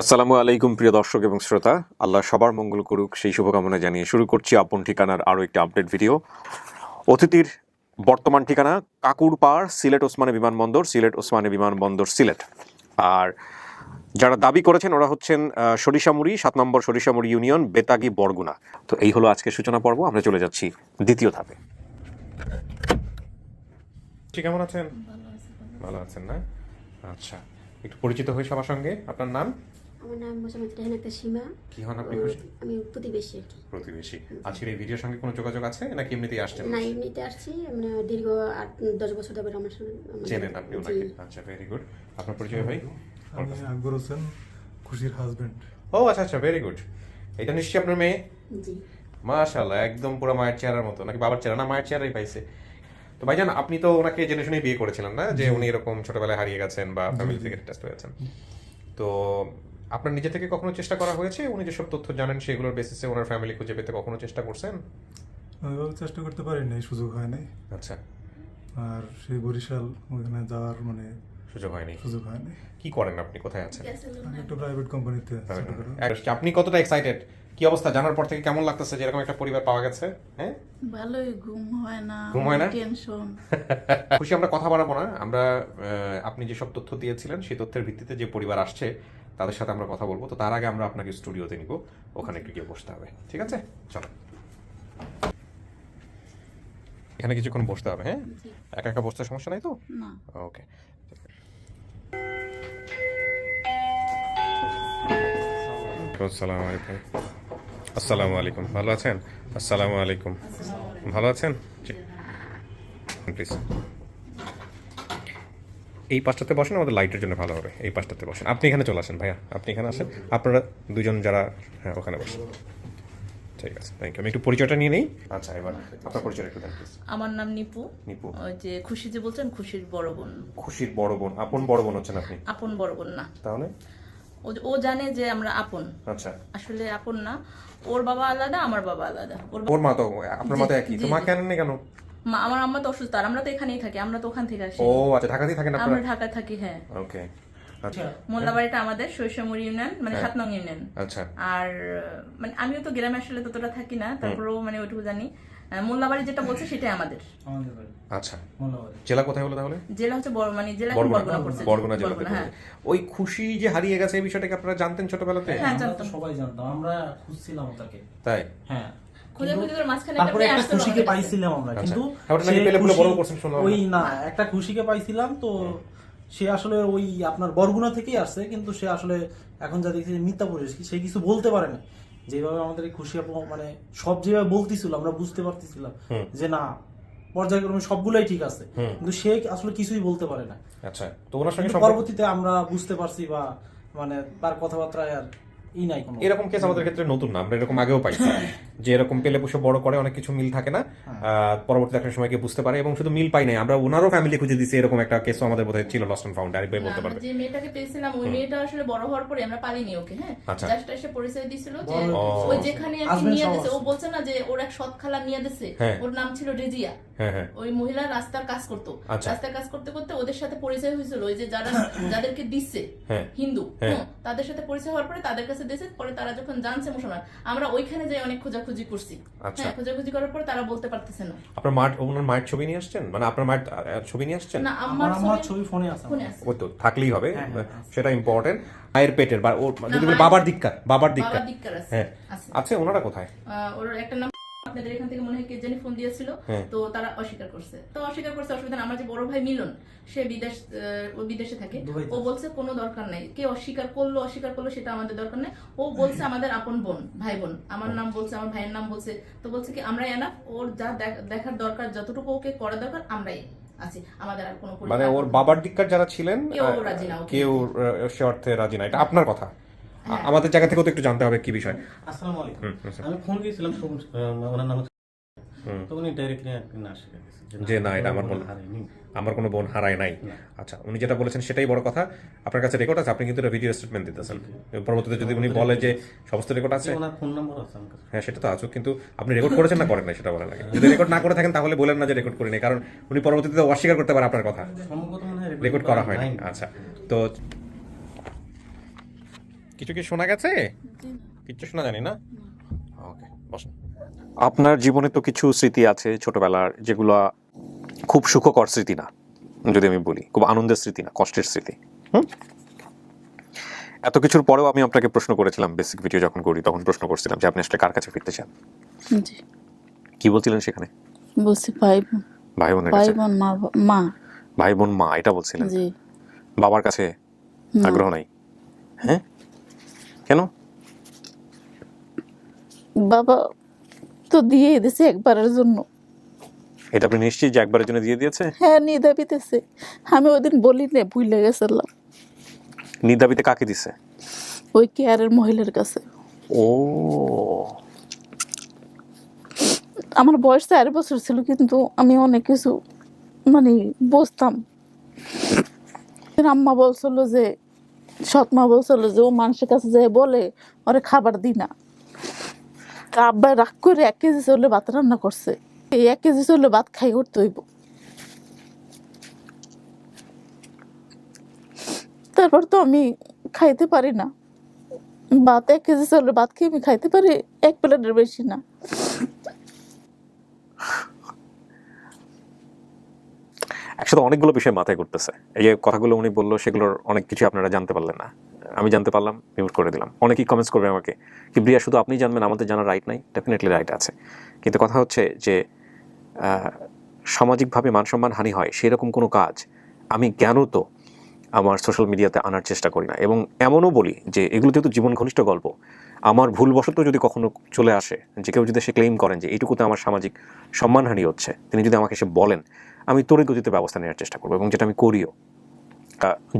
আসসালামু আলাইকুম, প্রিয় দর্শক এবং শ্রোতা। আল্লাহ সবার মঙ্গল করুক, সেই শুভকামনা জানিয়ে শুরু করছি আপন ঠিকানার আরও একটি আপডেট ভিডিও। অতিথির বর্তমান ঠিকানা কাকুরপাড় সিলেট ওসমানী বিমানবন্দর, সিলেট ওসমানী বিমানবন্দর, সিলেট। আর যারা দাবি করেছেন, ওরা হচ্ছেন সরিষামুড়ি, সাত নম্বর সরিষামুড়ি ইউনিয়ন, বেতাগি, বরগুনা। তো এই হলো আজকের সূচনা পর্ব, আমরা চলে যাচ্ছি দ্বিতীয় ধাপে। কেমন আছেন? ভালো আছেন না? আচ্ছা একটু পরিচিত হয়ে সবার সঙ্গে। আপনার নাম? আমার নাম মোসাম্মদ রেহান একটা সীমা কি হন আপনি আমি প্রতিবেশী আর কি। প্রতিবেশী। আজকের এই ভিডিওর সঙ্গে কোনো যোগাযোগ আছে? নাকি এমনিতেই আসছেন? না এমনিতে আসছি। মানে দীর্ঘ আট দশ বছর ধরে আমার সঙ্গে চেনেন আপনি ওনাকে? আচ্ছা ভেরি গুড আপনার পরিচয় ভাই? আমি আকবর হোসেন খুশির হাজবেন্ড ও আচ্ছা আচ্ছা ভেরি গুড এটা নিশ্চয়ই আপনার মেয়ে? জি। মাশাআল্লাহ একদম পুরো মায়ের চেহারার মতো। নাকি বাবার চেহারা? না মায়ের চেহারাই পাইছে। তো ভাইজান আপনি তো ওনাকে জেনে শুনেই বিয়ে করেছিলেন না? যে উনি এরকম ছোটবেলায় হারিয়ে গেছেন বা ফ্যামিলি থেকে টেস্ট হয়েছেন তো আপনার নিজে থেকে কখনো চেষ্টা করা হয়েছে? উনি যেসব তথ্য জানেন সেগুলোর বেসিসে ওনার ফ্যামিলি খুঁজে পেতে কখনো চেষ্টা করছেন? ওইভাবে চেষ্টা করতে পারিনি সুযোগ হয় নাই। আচ্ছা। আর সেই বরিশাল ওখানে যাওয়ার মানে সুযোগ হয়নি। সুযোগ হয়নি। কি করেন আপনি? কোথায় আছেন? একটা প্রাইভেট কোম্পানিতে আপনি কতটা এক্সাইটেড কি অবস্থা? জানার পর থেকে কেমন লাগতেছে যে এরকম একটা পরিবার পাওয়া গেছে? হ্যাঁ? ভালোই ঘুম হয় না ঘুম হয় না? টেনশন খুশি আমরা কথা বাড়াবো না। আমরা আপনি যেসব তথ্য দিয়েছিলেন সেই তথ্যের ভিত্তিতে যে পরিবার আসছে তাদের সাথে আমরা কথা বলব। তো তার আগে আমরা আপনাকে স্টুডিওতে নিব। ওখানে একটু গিয়ে বসতে হবে। ঠিক আছে? চলো। এখানে কিছুক্ষণ বসতে হবে হ্যাঁ? একা একা বসতে সমস্যা নাই তো? না। ওকে। আসসালামু আলাইকুম। আসসালামু আলাইকুম। ভালো আছেন? আসসালামু আলাইকুম। ভালো আছেন? প্লিজ এই পাশটাতে বসেন আমাদের লাইটের জন্য ভালো হবে। এই পাশটাতে বসেন। আপনি এখানে চলে আসেন ভাইয়া। আপনি এখানে আসেন। আপনারা দুজন যারা হ্যাঁ ওখানে বসেন। ঠিক আছে থ্যাংক ইউ আমি একটু পরিচয়টা নিয়ে নিই। আচ্ছা এবার আপনার পরিচয়টা একটু দেন আমার নাম নিপু। নিপু। ওই যে খুশি যে বলছেন খুশির বড় বোন। খুশির বড় বোন। আপন বড় বোন হচ্ছেন আপনি? আপন বড় বোন না। তাহলে? ও জানে যে আমরা আপন। আচ্ছা। আসলে আপন না। ওর বাবা আলাদা আমার বাবা আলাদা। ওর মা তো আপনার মা তো একই। তো মা কেন নেই কেন? মা- আমার আম্মা তো অসুস্থ আর আমরা তো এখানেই থাকি আমরা তো ওখান থেকে আসি। ও আচ্ছা ঢাকাতেই থাকেন আমরা আপনারা ঢাকায় থাকি হ্যাঁ। ওকে। আচ্ছা। মোল্লাবাড়িটা আমাদের শৈশমুড়ি ইউনিয়ন মানে হ্যাঁ। সাত নং ইউনিয়ন। আচ্ছা। আর মানে আমিও তো গ্রামে আসলে ততটা থাকি না তারপরেও মানে ওইটুকু জানি। মোল্লাবাড়ি যেটা বলছে সেটাই আমাদের। আমাদের আচ্ছা। জেলা কোথায় হলো তাহলে? জেলা হচ্ছে বড় মানে জেলা বরগুনা। পড়ছে। বরগুনা জেলাতে বরগুনা, হ্যাঁ। ওই খুশি যে হারিয়ে গেছে এই বিষয়টাকে আপনারা জানতেন ছোটবেলাতে? হ্যাঁ, জানতাম। সবাই জানতাম। আমরা খুঁজছিলাম তাকে তাই? হ্যাঁ। একটা তারপরে একটা খুশিকে পাইছিলাম আমরা। আচ্ছা। কিন্তু ওই না একটা খুশিকে পাইছিলাম তো সে আসলে ওই আপনার বরগুনা থেকেই আসছে কিন্তু সে আসলে এখন যা দেখছি মিথ্যা পরিবেশ সে কিছু বলতে পারে না যেভাবে আমাদের খুশি মানে সব যেভাবে বলতেছিল আমরা বুঝতে পারতেছিলাম যে না পর্যায়ক্রমে সবগুলাই ঠিক আছে। কিন্তু সে আসলে কিছুই বলতে পারে না। আচ্ছা তো ওনার সঙ্গে পরবর্তীতে আমরা বুঝতে পারছি বা মানে তার কথাবার্তায় আর ই নাই কোনো। এরকম কেস আমাদের ক্ষেত্রে নতুন না আমরা এরকম আগেও পাইছি। যে এরকম পেলে পুষে বড় করে অনেক কিছু মিল থাকে না আহ, পরবর্তীতে একটা সময় গিয়ে বুঝতে পারে এবং শুধু মিল পাই নাই আমরা ওনারও ফ্যামিলি খুঁজে দিছি এরকম একটা কেসও আমাদের বোধহয় ছিল লস্ট অ্যান্ড ফাউন্ড আরেকবার বলতে পারবে যে মেয়েটাকে পেয়েছিলাম ওই মেয়েটা আসলে বড় হওয়ার পরে আমরা পালিনি ওকে হ্যাঁ আচ্ছা। জাস্ট এসে পরিচয় দিছিল যে ওই যেখানে Husband নিয়ে দিছে ও। বলছে না যে ওর এক সৎ খালা নিয়ে দিছে হ্যাঁ। ওর নাম ছিল রেজিয়া হ্যাঁ হ্যাঁ ওই মহিলা রাস্তার কাজ করতো আচ্ছা। রাস্তার কাজ করতে করতে ওদের সাথে পরিচয় হয়েছিল ওই যে যারা যাদেরকে দিচ্ছে হ্যাঁ। হিন্দু হ্যাঁ। তাদের সাথে পরিচয় হওয়ার পরে তাদের কাছে দিয়েছে পরে তারা যখন জানছে মুসলমান আমরা ওইখানে যাই অনেক খোঁজাখুঁজি করছি। আচ্ছা। হ্যাঁ খোঁজাখুঁজি করার পর তারা বলতে পারতেছে না। আপনার ওনার মায়ের ছবি নিয়ে আসছেন? মানে আপনার মায়ের ছবি নিয়ে আসছেন? না আমার আমার ছবি ফোনে আছে। ফোনে আছে। ওই তো থাকলেই হবে। হ্যাঁ, হ্যাঁ, সেটা ইম্পর্টেন্ট মায়ের পেটের বা ওর যদি বাবার দিককার বাবার দিককার। দিককার আছে হ্যাঁ। আছে। আছে ওনারা কোথায়? ওর একটা নাম আপনাদের এখান থেকে মনে হয় কে জানি ফোন দিয়েছিল হ্যাঁ। তো তারা অস্বীকার করছে। তো অস্বীকার করছে অসুবিধা না আমার যে বড় ভাই মিলন সে বিদেশ ও বিদেশে থাকে। ও বলছে কোনো দরকার নাই। কে অস্বীকার করল অস্বীকার করল সেটা আমাদের দরকার নাই। ও বলছে আমাদের আপন বোন ভাই বোন। আমার নাম বলছে আমার ভাইয়ের নাম বলছে। তো বলছে কি আমরাই এনাফ ওর যা দেখ- দেখার দরকার যতটুকু ওকে করা দরকার আমরাই আছি। আমাদের আর কোনো মানে ওর বাবার দিককার যারা ছিলেন কেউ রাজি না, কেউ সে অর্থে রাজি না। এটা আপনার কথা? হ্যাঁ। আমাদের জায়গা থেকেও তো একটু জানতে হবে কি বিষয়। আসসালামু আলাইকুম। আমি ফোন দিয়েছিলাম ওনার নাম। হচ্ছে- তো উনি ডাইরেক্টলি আর না যে না, এটা আমার বোন। আমার কোনো বোন হারায় নাই। আচ্ছা উনি যেটা বলেছেন সেটাই বড় কথা। আপনার কাছে রেকর্ড আছে আপনি কিন্তু এটা ভিডিও স্টেটমেন্ট দিতেছেন। পরবর্তীতে যদি উনি বলে যে সমস্ত রেকর্ড আছে ওনার ফোন নাম্বার আছে হ্যাঁ সেটা তো আছে কিন্তু আপনি রেকর্ড করেছেন না করেন না সেটা বলা লাগে। যদি রেকর্ড না করে থাকেন তাহলে বলেন না যে রেকর্ড করিনি কারণ উনি পরবর্তীতে অস্বীকার করতে পারে আপনার কথা। মনে হয় রেকর্ড করা হয়নি। আচ্ছা তো কিছু কি শোনা গেছে? কিছু শোনা জানি না? ওকে বসুন। আপনার জীবনে তো কিছু স্মৃতি আছে ছোটবেলার যেগুলো খুব সুখকর স্মৃতি না যদি আমি বলি। খুব আনন্দের স্মৃতি না কষ্টের স্মৃতি। হুম? এত কিছুর পরেও আমি আপনাকে প্রশ্ন করেছিলাম বেসিক ভিডিও যখন করি তখন প্রশ্ন করছিলাম যে আপনি আসলে কার কাছে ফিরতে চান? কি বলছিলেন সেখানে? বলছি ভাই বোন। ভাই বোনের ভাই বোন মা মা। ভাই বোন মা এটা বলছিলেন? জি। বাবার কাছে? আগ্রহ নাই? হ্যাঁ? কেন? বাবা তো দিয়ে দিছে একবারের জন্য। এটা আপনি নিশ্চিত যে একবারের জন্য দিয়ে দিয়েছে? হ্যাঁ নিয়ে দাবিতেছে আমি ওদিন বলি নে ভুলে গেছিলাম। নিদাবিতে কাকে দিছে? ওই কেয়ারের মহিলার কাছে। ও। আমার বয়স চার বছর ছিল কিন্তু আমি অনেক কিছু মানে বুঝতাম। আম্মা বলছিল যে সৎমা বলছিল যে, ও মানুষের কাছে যে বলে, ওরে খাবার দি না। তা আব্বা রাগ করে এক কেজি চলে ভাত রান্না করছে। এই এক কেজি চলে ভাত খাই করতে হইব। তারপর তো আমি খাইতে পারি না। ভাত এক কেজি চলে ভাত খেয়ে আমি খাইতে পারি, এক প্লেটের বেশি না। একসাথে অনেকগুলো বিষয় মাথায় করতেছে এই যে কথাগুলো উনি বলল, সেগুলোর অনেক কিছু আপনারা জানতে পারলেন না। আমি জানতে পারলাম মিউট করে দিলাম। অনেকেই কমেন্টস করবে আমাকে কি, ব্রিয়া, শুধু আপনি জানবেন, আমাদের জানার রাইট নাই? ডেফিনেটলি রাইট আছে। কিন্তু কথা হচ্ছে যে সামাজিকভাবে মানসম্মান হানি হয় সেরকম কোনো কাজ আমি জ্ঞানও তো আমার সোশ্যাল মিডিয়াতে আনার চেষ্টা করি না। এবং এমনও বলি যে এগুলো যেহেতু জীবন ঘনিষ্ঠ গল্প। আমার ভুলবশত যদি কখনো চলে আসে, যে কেউ যদি সে ক্লেম করেন যে, এইটুকুতে আমার সামাজিক সম্মানহানি হচ্ছে, তিনি যদি আমাকে সে বলেন আমি তড়িৎ গতিতে ব্যবস্থা নেওয়ার চেষ্টা করব এবং যেটা আমি করিও।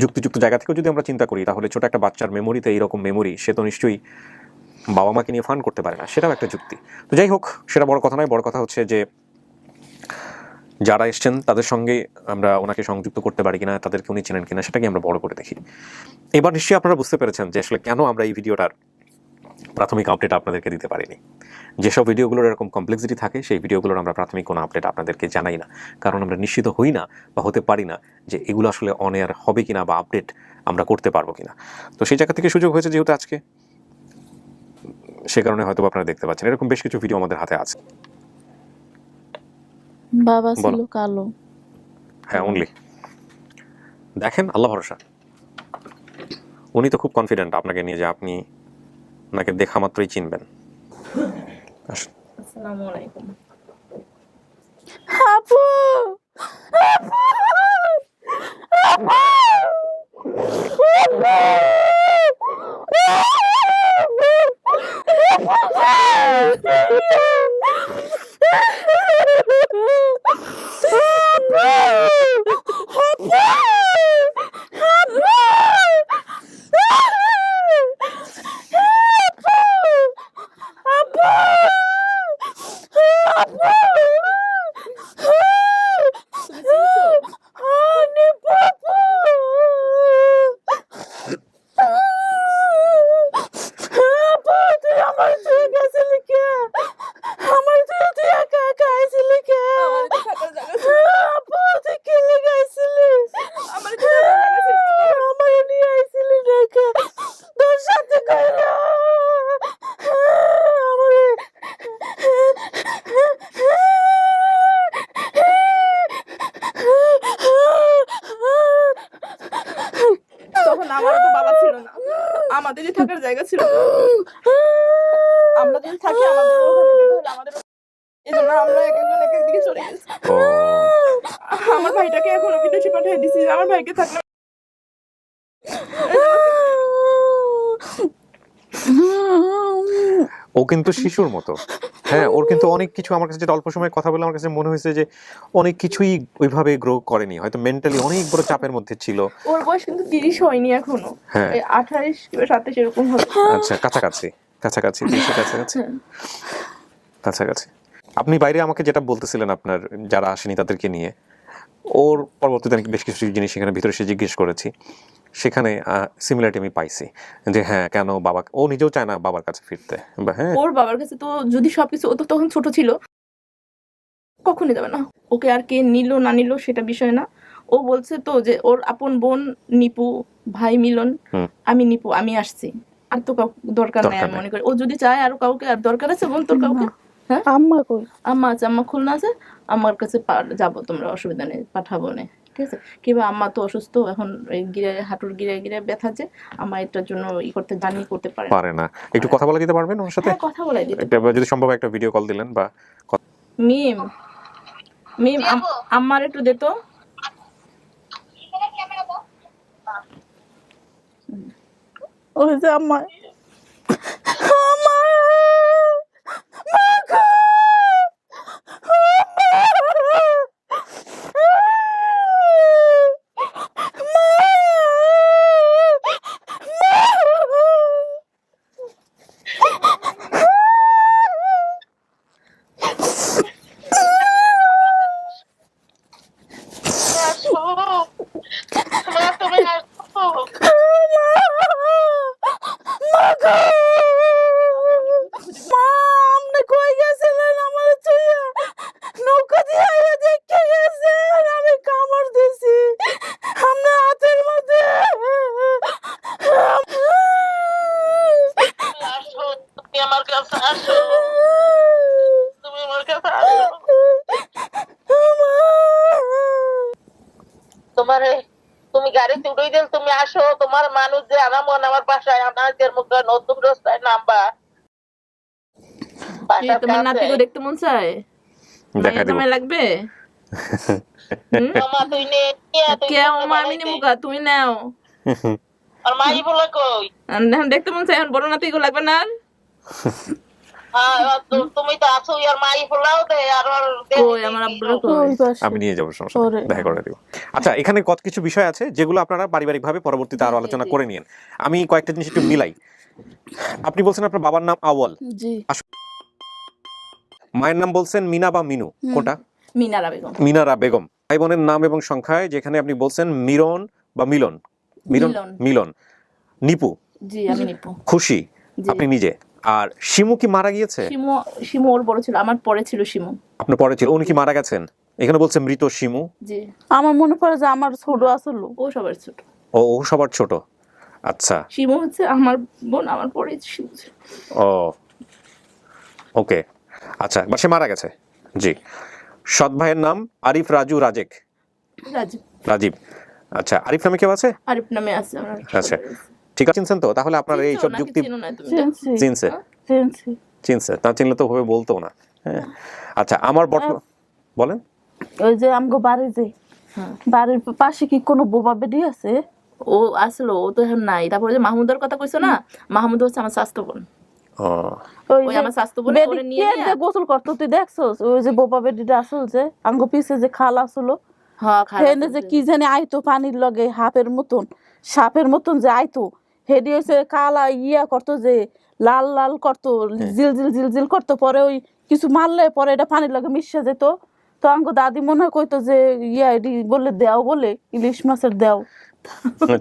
যুক্তিযুক্ত জায়গা থেকেও যদি আমরা চিন্তা করি, তাহলে ছোট একটা বাচ্চার মেমোরিতে এইরকম মেমোরি সে তো নিশ্চয়ই বাবা মাকে নিয়ে ফান করতে পারে না, সেটাও একটা যুক্তি। তো যাই হোক, সেটা বড় কথা নয়, বড় কথা হচ্ছে যে, যারা এসছেন তাদের সঙ্গে আমরা ওনাকে সংযুক্ত করতে পারি কিনা, তাদেরকে উনি চেনেন কিনা, সেটাকে আমরা বড় করে দেখি। এবার নিশ্চয়ই আপনারা বুঝতে পেরেছেন যে আসলে কেন আমরা এই ভিডিওটার প্রাথমিক আপডেট আপনাদেরকে দিতে পারিনি। যেসব ভিডিওগুলোর এরকম কমপ্লেক্সিটি থাকে সেই ভিডিওগুলোর আমরা প্রাথমিক কোনো আপডেট আপনাদেরকে জানাই না। কারণ আমরা নিশ্চিত হই না বা হতে পারি না যে এগুলো আসলে অন এয়ার হবে কিনা বা আপডেট আমরা করতে পারব কিনা। তো সেই জায়গা থেকে সুযোগ হয়েছে যেহেতু আজকে। সে কারণে হয়তো আপনারা দেখতে পাচ্ছেন। এরকম বেশ কিছু ভিডিও আমাদের হাতে আছে। বাবা ছিল কালো। হ্যাঁ অনলি দেখেন আল্লাহ ভরসা। উনি তো খুব কনফিডেন্ট আপনাকে নিয়ে যে আপনি ওনাকে দেখা মাত্রই চিনবেন। আসুন। আসসালামু আলাইকুম। আপু! আপু তুই গেছিলি কে আমার তুই তুই একা একা আইছিলি কে আপু তুই কে লাগাইছিলি আমার আমার নিয়ে আইছিলি রেখে তোর সাথে কইরা তখন আমার তো বাবা ছিল না আমাদেরই থাকার জায়গা ছিল। আমরা যদি থাকি আমাদের আমাদের এই জন্য আমরা এক একজন এক একদিকে চলে গেছি। আমার ভাইটাকে এখন বিদেশে পাঠিয়ে দিছি আমার ভাইকে থাকলে ও কিন্তু শিশুর মতো। হ্যাঁ ওর কিন্তু অনেক কিছু আমার কাছে যেটা অল্প সময় কথা বলে আমার কাছে মনে হয়েছে যে অনেক কিছুই ওইভাবে গ্রো করেনি। হয়তো মেন্টালি অনেক বড় চাপের মধ্যে ছিল। ওর বয়স কিন্তু তিরিশ হয়নি এখনও। হ্যাঁ। এই আঠাইশ কিংবা সাতাইশ এরকম হবে। আচ্ছা কাছাকাছি কাছাকাছি তিরিশের কাছাকাছি। কাছাকাছি। আপনি বাইরে আমাকে যেটা বলতেছিলেন আপনার যারা আসেনি তাদেরকে নিয়ে ওর পরবর্তীতে আমি বেশ কিছু জিনিস এখানে ভিতরে সে জিজ্ঞেস করেছি। সেখানে সিমিলারিটি আমি পাইছি। যে হ্যাঁ কেন বাবা ও নিজেও চায় না বাবার কাছে ফিরতে। হ্যাঁ। ওর বাবার কাছে তো যদি সবকিছু ও তো তখন ছোট ছিল। কখনই যাবে না। ওকে আর কে নিল না নিল সেটা বিষয় না। ও বলছে তো যে ওর আপন বোন নিপু ভাই মিলন আমি নিপু আমি আসছি। আর তো কাউ দরকার নাই আমি মনে করি। ও যদি চায় আর কাউকে আর দরকার আছে বোন তোর কাউকে? হ্যাঁ? আম্মা কই? আম্মা আছে আম্মা খুলনা আছে। আমার কাছে যাব তোমরা অসুবিধা নেই পাঠাবো না। ঠিক আছে? কিংবা আম্মা তো অসুস্থ এখন গিরে হাঁটুর গিরে গিরে ব্যথা যে আম্মা এটার জন্য ই করতে জানি করতে পারে পারে না। একটু কথা বলে দিতে পারবেন ওর সাথে? হ্যাঁ কথা বলাই দিতে একটা যদি সম্ভব একটা ভিডিও কল দিলেন বা মিম মিম আম- আমার একটু দে তো। ওই যে আম্মা মা গো! মা আপনি কই গেছিলেন আমার চুইয়া নৌকা দিয়ে আইয়া দেখে গেছেন আমি কামড় দিছি আপনি হাতের মধ্যে তুমি আমার কাছে আসো তুমি আমার কাছে আসো তোমার তুমি গাড়িতে উঠে দিল তুমি আসো তোমার মানুষ যে আমার মন আমার বাসায় আমাদের মুখে নতুন রাস্তায় নামবা। তোমার। নাতিকে দেখতে মন চায়? দেখা মায়ের দিব। তোমায় লাগবে? তুমি নাও। আর মাই বলে কই? দেখতে মন চায় এখন বড় নাতিকে লাগবে না তুমি তো আছো আর মাই ফোলাও দে আর ওর আমার আব্বুরা কই? আমি নিয়ে যাব সমস্যা দেখা করে দিব। আচ্ছা এখানে কত কিছু বিষয় আছে যেগুলো আপনারা পারিবারিকভাবে পরবর্তীতে আরও আলোচনা করে নিন। আমি কয়েকটা জিনিস একটু মিলাই। আপনি বলছেন আপনার বাবার নাম আওয়াল জি। মায়ের নাম বলছেন মিনা বা মিনু? কোনটা? মিনারা বেগম। মিনারা বেগম। ভাই বোনের নাম এবং সংখ্যায় যেখানে আপনি বলছেন মিরন বা মিলন। মিলন? মিলন। মিলন। নিপু? জি আমি নিপু। খুশি? আপনি নিজে? আর শিমু কি মারা গিয়েছে? শিমু শিমু ওর বড় ছিল আমার পরে ছিল শিমু। আপনার পরে ছিল উনি কি মারা গেছেন? এখানে বলছে মৃত শিমু। জি। আমার মনে পড়ে যে আমার ছোট আসলো ও সবার ছোট। ও ও সবার ছোট? আচ্ছা। শিমু হচ্ছে আমার বোন আমার পরে শিমু ও ওকে। আচ্ছা বা সে মারা গেছে। জি। সৎ ভাইয়ের নাম আরিফ রাজু রাজেক। রাজীব। রাজীব। আচ্ছা আরিফ নামে কেউ আছে? আরিফ নামে আছে আচ্ছা। ঠিক আছে চিনছেন তো? তাহলে আপনার এইসব নাকি যুক্তি? চিনছি। চিনছে? চিনছে? না চিনলে তো ভাবে বলতো না। হ্যাঁ। আচ্ছা আমার বর্তমান বলেন। ওই যে আমগো বাড়ি যে হ্যাঁ। বাড়ির পাশে কি কোনো বোবা বেডি আছে? ও আসলো ও তো এখন নাই। তারপরে যে মাহমুদের কথা কইছো না মাহমুদ হচ্ছে আমার স্বাস্থ্য বোন। ওই ওই আমার স্বাস্থ্য বোন ওরে নিয়ে কে নিয়ে যে গোসল করতো তুই দেখছস? ওই যে বোবা বেডিটা আসল যে আমগো পিছে যে খাল আসলো। হ্যাঁ খারাপ যে কি জানি আইতো পানির লগে হাফের মতন সাপের মতন যে আইতো। হেডি হইছে কালা ইয়া করতো যে লাল লাল করতো জিল জিল জিল জিল করতো পরে ওই কিছু মারলে পরে এটা পানির লগে মিশে যেত। তো আমাকে দাদি মনে হয় কইতো যে ইয়া এটি বলে দেও বলে ইলিশ মাছের দেও।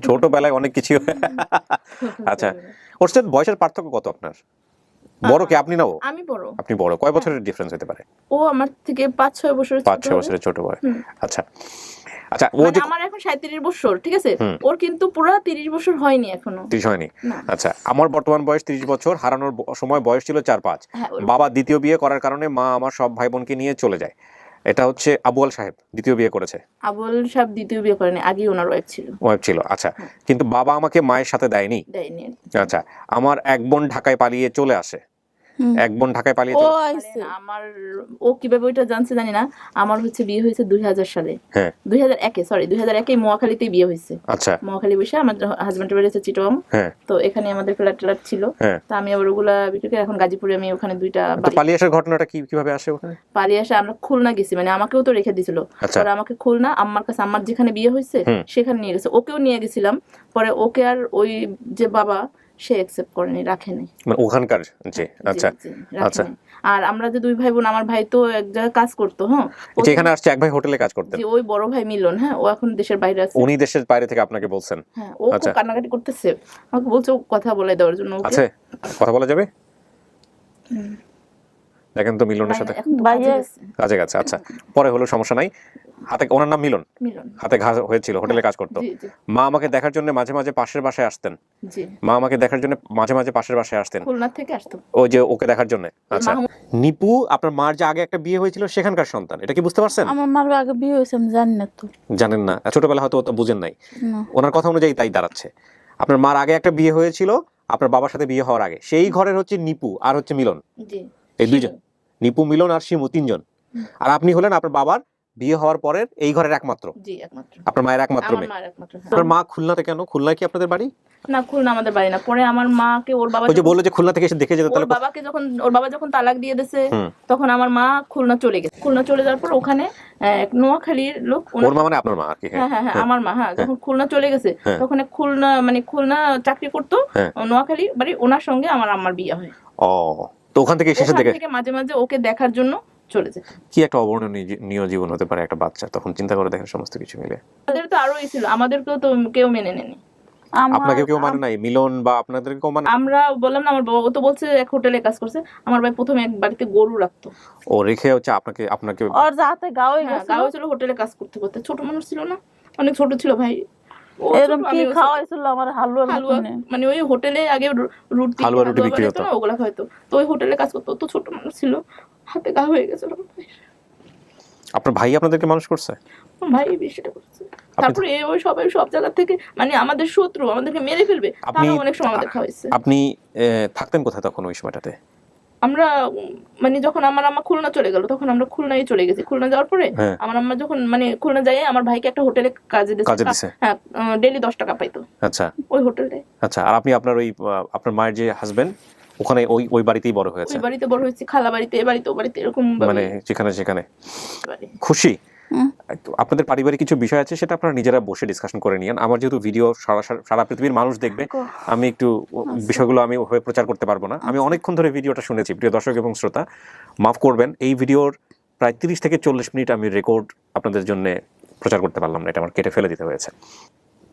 ছোটবেলায় অনেক কিছু। আচ্ছা ওর সাথে বয়সের পার্থক্য কত আপনার? বড় কি? আপনি না ও? আমি বড়। আপনি বড়। কয় বছরের ডিফারেন্স হতে পারে? ও আমার থেকে 5 6 বছরের ছোট। 5 6 বছরের ছোট ভাই আচ্ছা। আচ্ছা ও যে আমার এখন সাঁত্রিশ বছর ঠিক আছে? ওর কিন্তু পুরো তিরিশ বছর হয়নি এখনও। ত্রিশ হয়নি? আচ্ছা আমার বর্তমান বয়স ত্রিশ বছর হারানোর সময় বয়স ছিল চার পাঁচ। হ্যাঁ, ওর- বাবা দ্বিতীয় বিয়ে করার কারণে মা আমার সব ভাই বোনকে নিয়ে চলে যায়। এটা হচ্ছে আবুয়াল সাহেব দ্বিতীয় বিয়ে করেছে। আবুল সাহেব দ্বিতীয় বিয়ে করেনি আগে ওনার ওয়াইফ ছিল। ওয়াইফ ছিল আচ্ছা। কিন্তু বাবা আমাকে মায়ের সাথে দেয়নি? দেয়নি আচ্ছা আমার এক বোন ঢাকায় পালিয়ে চলে আসে। এক বোন ঢাকায় পালিয়ে ও চলে আইছে আমার ও কীভাবে ওইটা জানছে জানি না। আমার হচ্ছে বিয়ে হয়েছে দুই হাজার সালে। হ্যাঁ। দুই হাজার একে সরি দুই হাজার একে মোয়াখালীতেই বিয়ে হয়েছে। আচ্ছা। মহাখালী বসে আমার হাজবেন্ডের বাড়ি হচ্ছে চিটং হ্যাঁ। তো এখানে আমাদের ফ্ল্যাট ট্ল্যাট ছিল। হ্যাঁ। তো আমি আবার ওগুলা বিক্রি এখন গাজীপুরে আমি ওখানে দুইটা বাড়ি পালিয়ে আসার ঘটনাটা কি কীভাবে আসে ওখানে? পালিয়ে আসে আমরা খুলনা গেছি। মানে আমাকেও তো রেখে দিছিল। আচ্ছা। পরে আমাকে খুলনা আম্মার কাছে আমার যেখানে বিয়ে হয়েছে সেখানে নিয়ে গেছে। ওকেও নিয়ে গেছিলাম। পরে ওকে আর ওই যে বাবা সে অ্যাকসেপ্ট করেনি রাখেনি। মানে ওখানকার জি জি, আচ্ছা আচ্ছা। আর আমরা যে দুই ভাই বোন আমার ভাই তো এক জায়গায় কাজ করতো হ্যাঁ? এখানে আসছে এক ভাই হোটেলে কাজ করতেন। ওই বড় ভাই মিলন হ্যাঁ? ও এখন দেশের বাইরে আছে। উনি দেশের বাইরে থেকে আপনাকে বলছেন। হ্যাঁ ও আচ্ছা। খুব কান্নাকাটি করতেছে। আমাকে বলছে কথা বলে দেওয়ার জন্য আচ্ছা কথা বলা যাবে? দেখেন তো মিলনের সাথে। কাজে গেছে। আচ্ছা। পরে হলো সমস্যা নাই। হাতে ওনার নাম মিলন। মিলন। হাতে ঘা হয়েছিল হোটেলে কাজ করতো। মা আমাকে দেখার জন্য মাঝে মাঝে পাশের বাসায় আসতেন। মা আমাকে দেখার জন্য মাঝে মাঝে পাশের বাসায় আসতেন। খুলনা থেকে আসতো। ওই যে ওকে দেখার জন্য। আচ্ছা। নিপু আপনার মার যে আগে একটা বিয়ে হয়েছিল সেখানকার সন্তান। এটা কি বুঝতে পারছেন? আমার মার আগে বিয়ে হয়েছে আমি জানি না তো। জানেন না। ছোটবেলা হয়তো অত বুঝেন নাই। ওনার কথা অনুযায়ী তাই দাঁড়াচ্ছে। আপনার মার আগে একটা বিয়ে হয়েছিল আপনার বাবার সাথে বিয়ে হওয়ার আগে। সেই ঘরের হচ্ছে নিপু আর হচ্ছে মিলন। জি। এই দুইজন। নিপু মিলন আর শিমু তিনজন। আর আপনি হলেন আপনার বাবার বিয়ে হওয়ার পরের এই ঘরের একমাত্র। আপনার মায়ের একমাত্র মেয়ে। হ্যাঁ। আপনার মা খুলনাতে কেন? খুলনায় কি আপনাদের বাড়ি? না খুলনা আমাদের বাড়ি না। পরে আমার মাকে ওর বাবা যে বলল যে খুলনা থেকে এসে দেখে যেতে তাহলে বাবাকে যখন ওর বাবা যখন তালাক দিয়ে দিয়েছে তখন আমার মা খুলনা চলে গেছে। খুলনা চলে যাওয়ার পর ওখানে নোয়াখালীর লোক ওর মা মানে আপনার মা আর কি হ্যাঁ। হ্যাঁ হ্যাঁ আমার মা হ্যাঁ যখন খুলনা চলে গেছে। তখন খুলনা মানে খুলনা চাকরি করতো। নোয়াখালী বাড়ি ওনার সঙ্গে আমার আম্মার বিয়ে হয়। ও তো ওখান থেকে দেখে থেকে মাঝে মাঝে ওকে দেখার জন্য চলে যেত কি একটা অবর্ণনীয় জীবন হতে পারে একটা বাচ্চা তখন চিন্তা করে দেখেন সমস্ত কিছু মিলে। আমাদের তো আরোই ছিল আমাদেরকেও তো কেউ মেনে আমার আপনাকে কেউ মানে নাই মিলন বা আপনাদের কেউ মানে আমরা বললাম না আমার বাবা ও তো বলছে এক হোটেলে কাজ করছে আমার ভাই প্রথমে এক বাড়িতে গরু রাখতো। ও রেখে হচ্ছে আপনাকে আপনাকে ওর যাতে গা গেছে গাঁও ছিল হোটেলে কাজ করতে করতে। ছোট মানুষ ছিল না অনেক ছোট ছিল ভাই। এরকম কি খাওয়াইছিল আমার হালুয়া হালুয়া মানে ওই হোটেলে আগে রুটি হালুয়া রুটি বিক্রি হতো। ওগুলা হয়তো তো ওই হোটেলে কাজ করতো তো ছোট মানুষ ছিল হাতে গা হয়ে গেছিল আপনার ভাই আপনাদেরকে মানুষ করছে? ভাই বেশিটা করছে। তারপরে এ ওই সবাই সব জায়গা থেকে মানে আমাদের শত্রু আমাদেরকে মেরে ফেলবে আপনি তারা অনেক সময় আমাদের খাওয়াইছে। আপনি আহ, থাকতেন কোথায় তখন ওই সময়টাতে? আমরা মানে যখন আমার আম্মা খুলনা চলে গেল তখন আমরা খুলনায় চলে গেছি। খুলনা যাওয়ার পরে হ্যাঁ। আমার আম্মা যখন মানে খুলনা যাই আমার ভাইকে একটা হোটেলে কাজে দিছে। হ্যাঁ ডেইলি 10 টাকা পাইতো। আচ্ছা। ওই হোটেলে। আচ্ছা আর আপনি আপনার ওই আপনার মায়ের যে হাজবেন্ড ওখানে ওই ওই বাড়িতেই বড় হয়েছে? ওই বাড়িতে বড় হয়েছে খালা বাড়িতে এ বাড়িতে ও বাড়িতে এরকম মানে যেখানে সেখানে। খুশি? আপনাদের পারিবারিক কিছু বিষয় আছে সেটা আপনারা নিজেরা বসে ডিসকাশন করে নিয়েন। আমার যেহেতু ভিডিও সারা সারা- সারা পৃথিবীর মানুষ দেখবে আমি একটু বিষয়গুলো আমি ওভাবে প্রচার করতে পারব না। আমি অনেকক্ষণ ধরে ভিডিওটা শুনেছি প্রিয় দর্শক এবং শ্রোতা মাফ করবেন এই ভিডিওর প্রায় তিরিশ থেকে চল্লিশ মিনিট আমি রেকর্ড আপনাদের জন্য প্রচার করতে পারলাম না এটা আমার কেটে ফেলে দিতে হয়েছে।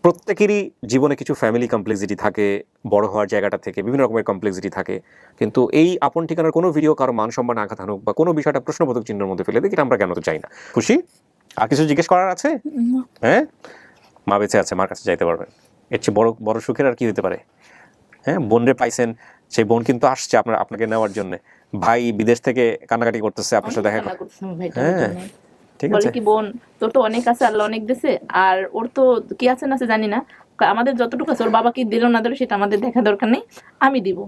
প্রত্যেকেরই জীবনে কিছু ফ্যামিলি কমপ্লেক্সিটি থাকে বড় হওয়ার জায়গাটা থেকে বিভিন্ন রকমের কমপ্লেক্সিটি থাকে। কিন্তু এই আপন ঠিকানার কোনো ভিডিও কারও মান সম্মান আঘাত আনুক বা কোনো বিষয়টা প্রশ্নবোধক চিহ্নের মধ্যে ফেলে দিই এটা আমরা কেন তো চাই না। খুশি? আর কিছু জিজ্ঞেস করার আছে? হ্যাঁ? মা বেঁচে আছে মার কাছে যাইতে পারবেন এর চেয়ে বড় বড় সুখের আর কি হতে পারে? হ্যাঁ? বোনরে পাইছেন সেই বোন কিন্তু আসছে আপনার আপনাকে নেওয়ার জন্য। ভাই বিদেশ থেকে কান্নাকাটি করতেছে আপনার সাথে দেখা হ্যাঁ। ঠিক বলে আছে? কি বোন তোর তো অনেক আছে আল্লাহ অনেক দিছে আর ওর তো কি আছে না জানি না। আমাদের যতটুকু আছে ওর বাবা কি দিল না দিল সেটা আমাদের দেখা দরকার নেই আমি দিব।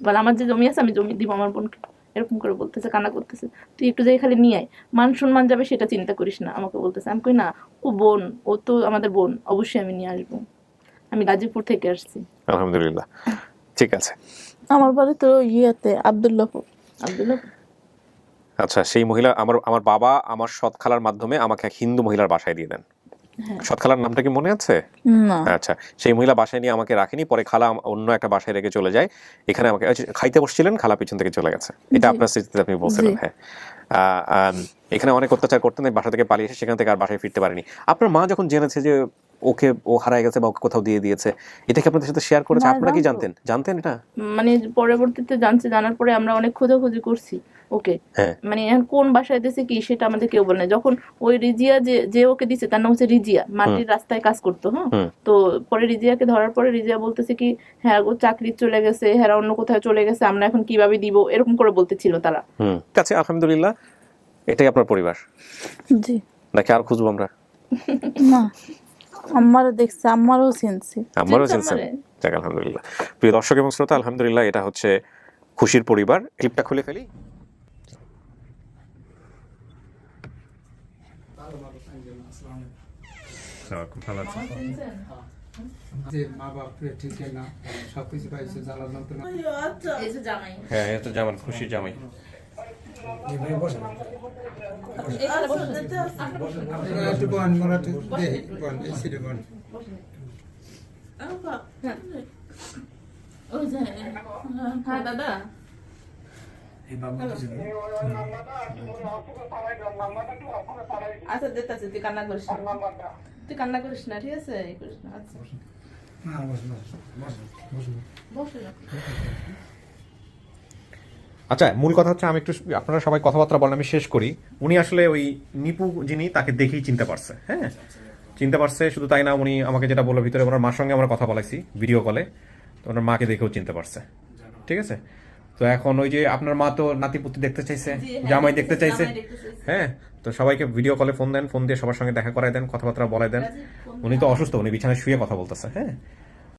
বলে আমার যে জমি আছে আমি জমি দিব আমার বোনকে। এরকম করে বলতেছে কান্না করতেছে। তুই একটু যাই খালি নিয়ে আয়। মান সম্মান যাবে সেটা চিন্তা করিস না আমাকে বলতেছে। আমি কই না ও বোন ও তো আমাদের বোন অবশ্যই আমি নিয়ে আসব। আমি গাজীপুর থেকে আসছি। আলহামদুলিল্লাহ। ঠিক আছে। আমার বাড়ি তো ইয়েতে আবদুল্লাপুর আব্দুল্লাহ আচ্ছা সেই মহিলা আমার আমার বাবা আমার সৎ খালার মাধ্যমে আমাকে এক হিন্দু মহিলার বাসায় দিয়ে দেন। হ্যাঁ। সৎ খালার নামটা কি মনে আছে? আচ্ছা সেই মহিলা বাসায় নিয়ে আমাকে রাখেনি পরে খালা অন্য একটা বাসায় রেখে চলে যায়। এখানে আমাকে খাইতে বসছিলেন খালা পিছন থেকে চলে গেছে। এটা আপনার স্মৃতিতে আপনি বলছিলেন হ্যাঁ। আহ, এখানে অনেক অত্যাচার করতেন বাসা থেকে পালিয়ে এসে সেখান থেকে আর বাসায় ফিরতে পারেনি। আপনার মা যখন জেনেছে যে ওকে ও হারায় গেছে বা ওকে কোথাও দিয়ে দিয়েছে। এটা কি আপনাদের সাথে শেয়ার করেছে? আপনারা কি জানতো। জানতেন? জানতেন এটা? মানে পরবর্তীতে জানছে জানার পরে আমরা অনেক খোঁজাখুঁজি করছি ওকে। হ্যাঁ। মানে এখন কোন বাসায় দিছে কি সেটা আমাদের কেউ বলে না। যখন ওই রিজিয়া যে যে ওকে দিছে তার নাম হচ্ছে রিজিয়া মাটির রাস্তায় কাজ করতো হ্যাঁ? তো পরে রিজিয়াকে ধরার পরে রিজিয়া বলতেছে কি হ্যাঁ ও চাকরি চলে গেছে হ্যাঁ অন্য কোথাও চলে গেছে আমরা এখন কীভাবে দিব? এরকম করে বলতেছিল তারা। আছে আলহামদুলিল্লাহ এটাই আপনার পরিবার? জি। নাকি আর খুঁজবো আমরা? না। আমারও দেখছে আমারও চিনছি। আমারও চিনছে। চিনছেন যাক আলহামদুলিল্লাহ। প্রিয় দর্শক এবং শ্রোতা আলহামদুলিল্লাহ এটা হচ্ছে খুশির পরিবার। ক্লিপটা খুলে ফেলি। ভালো আছে যে মা বাপ ঠিক না সবকিছু পাইছে জ্বালা যন্ত্রণা জামাই। হ্যাঁ এটা জামাই খুশি জামাই। দাদা আচ্ছা দেখতেছি তুই কান্না করিস না। তুই কান্না করিস না ঠিক আছে? এই করিস না আচ্ছা না বসুন বসুন বসুন বসে না আচ্ছা মূল কথা হচ্ছে আমি একটু আপনারা সবাই কথাবার্তা বলেন আমি শেষ করি। উনি আসলে ওই নিপু যিনি তাকে দেখেই চিনতে পারছে হ্যাঁ? চিনতে পারছে শুধু তাই না উনি আমাকে যেটা বলল ভিতরে ওনার মার সঙ্গে আমরা কথা বলাইছি ভিডিও কলে তো ওনার মাকে দেখেও চিনতে পারছে। ঠিক আছে? তো এখন ওই যে আপনার মা তো নাতিপুতি দেখতে চাইছে হ্যাঁ, চাইছে জামাই দেখতে চাইছে। হ্যাঁ? তো সবাইকে ভিডিও কলে ফোন দেন ফোন দিয়ে সবার সঙ্গে দেখা করাই দেন কথাবার্তা বলাই দেন। উনি তো অসুস্থ উনি বিছানায় শুয়ে কথা বলতেছে হ্যাঁ?